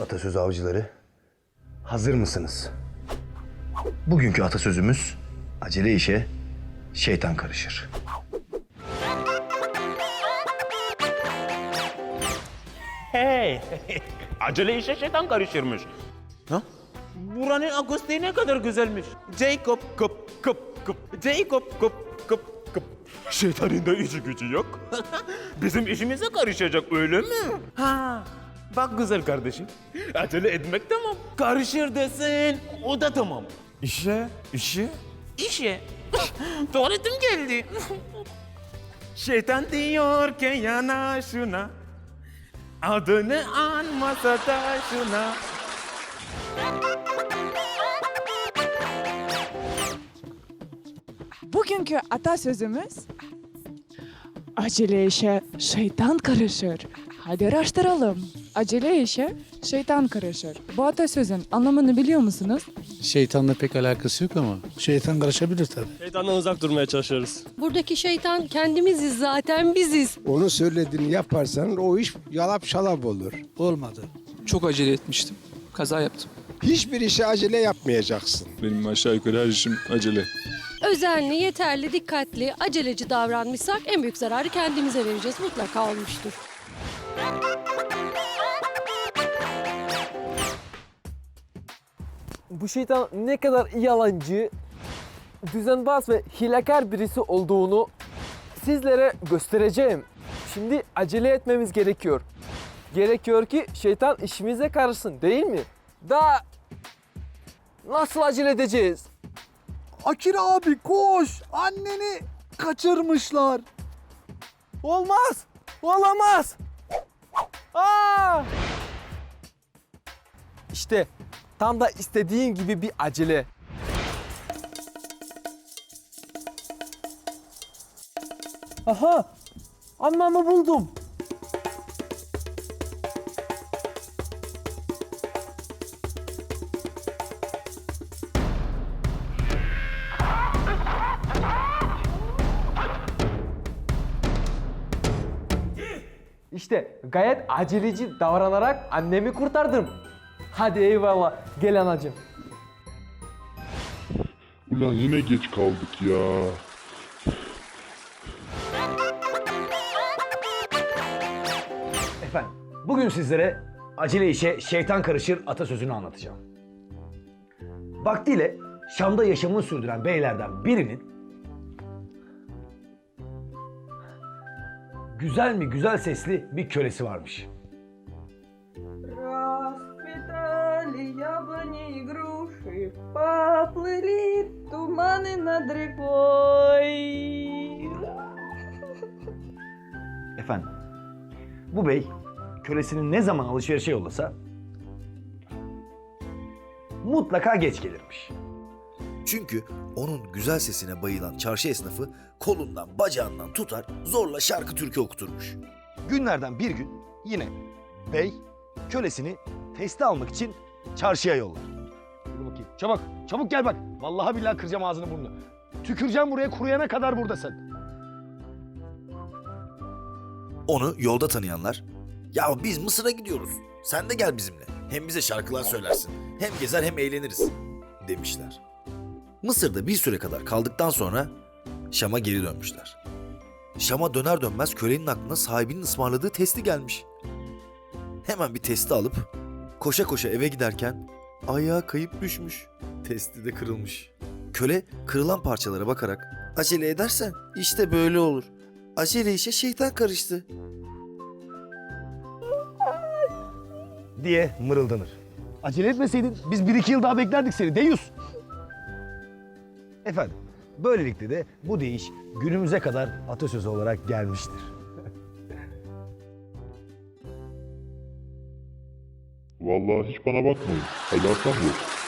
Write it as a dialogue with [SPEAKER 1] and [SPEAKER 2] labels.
[SPEAKER 1] Atasöz avcıları, hazır mısınız? Bugünkü atasözümüz acele işe şeytan karışır.
[SPEAKER 2] Hey, acele işe şeytan karışırmış. Ha? Buranın akustiği ne kadar güzelmiş. Jacob kıp kıp kıp, Jacob kıp kıp kıp. Şeytanın da işi gücü yok. Bizim işimize karışacak öyle mi? Ha, bak güzel kardeşim. Acele etmek tamam. Karışır desin, o da tamam. İşe, işe, işe. Tuvaletim geldi. Şeytan diyor ki yana şuna. Adını anmasa da şuna.
[SPEAKER 3] Bugünkü atasözümüz Acele işe şeytan karışır. Hadi araştıralım. Acele işe şeytan karışır. Bu atasözün anlamını biliyor musunuz?
[SPEAKER 4] Şeytanla pek alakası yok ama.
[SPEAKER 5] Şeytan karışabilir tabii.
[SPEAKER 6] Şeytandan uzak durmaya çalışıyoruz.
[SPEAKER 7] Buradaki şeytan kendimiziz zaten biziz.
[SPEAKER 8] Onu söylediğini yaparsan o iş yalap şalap olur.
[SPEAKER 5] Olmadı.
[SPEAKER 9] Çok acele etmiştim. Kaza yaptım.
[SPEAKER 8] Hiçbir işe acele yapmayacaksın.
[SPEAKER 6] Benim aşağı yukarı her işim acele.
[SPEAKER 7] Özenli, yeterli, dikkatli, aceleci davranmışsak en büyük zararı kendimize vereceğiz. Mutlaka olmuştur.
[SPEAKER 10] Bu şeytan ne kadar yalancı, düzenbaz ve hilekar birisi olduğunu sizlere göstereceğim. Şimdi acele etmemiz gerekiyor. Gerekiyor ki şeytan işimize karışsın değil mi? Daha nasıl acele edeceğiz?
[SPEAKER 5] Akir abi koş. Anneni kaçırmışlar.
[SPEAKER 10] Olmaz! Olamaz! Aa! İşte tam da istediğin gibi bir acele. Aha! Anlamı buldum. İşte gayet aceleci davranarak annemi kurtardım. Hadi eyvallah. Gel anacığım.
[SPEAKER 6] Ulan yine geç kaldık ya.
[SPEAKER 1] Efendim, bugün sizlere acele işe şeytan karışır atasözünü anlatacağım. Vaktiyle Şam'da yaşamını sürdüren beylerden birinin güzel mi güzel sesli bir kölesi varmış.
[SPEAKER 3] поплыли туманы над рекой.
[SPEAKER 1] Efendim, bu bey kölesini ne zaman alışverişe yollasa mutlaka geç gelirmiş.
[SPEAKER 11] Çünkü onun güzel sesine bayılan çarşı esnafı kolundan bacağından tutar zorla şarkı türkü okuturmuş.
[SPEAKER 1] Günlerden bir gün yine bey kölesini testi almak için çarşıya yollar. Çabuk, çabuk gel bak. Vallahi billahi kıracağım ağzını burnunu. Tüküreceğim buraya kuruyana kadar buradasın.
[SPEAKER 11] Onu yolda tanıyanlar ya biz Mısır'a gidiyoruz sen de gel bizimle hem bize şarkılar söylersin hem gezer hem eğleniriz demişler. Mısır'da bir süre kadar kaldıktan sonra Şam'a geri dönmüşler. Şam'a döner dönmez kölenin aklına sahibinin ısmarladığı testi gelmiş. Hemen bir testi alıp koşa koşa eve giderken ayağa kayıp düşmüş. Testi de kırılmış. Köle kırılan parçalara bakarak acele edersen işte böyle olur. Acele işe şeytan karıştı.
[SPEAKER 1] diye mırıldanır. Acele etmeseydin biz bir iki yıl daha beklerdik seni deyus. Efendim, böylelikle de bu deyiş günümüze kadar atasözü olarak gelmiştir.
[SPEAKER 6] Vallahi hiç bana bakmayın. Alakam yok.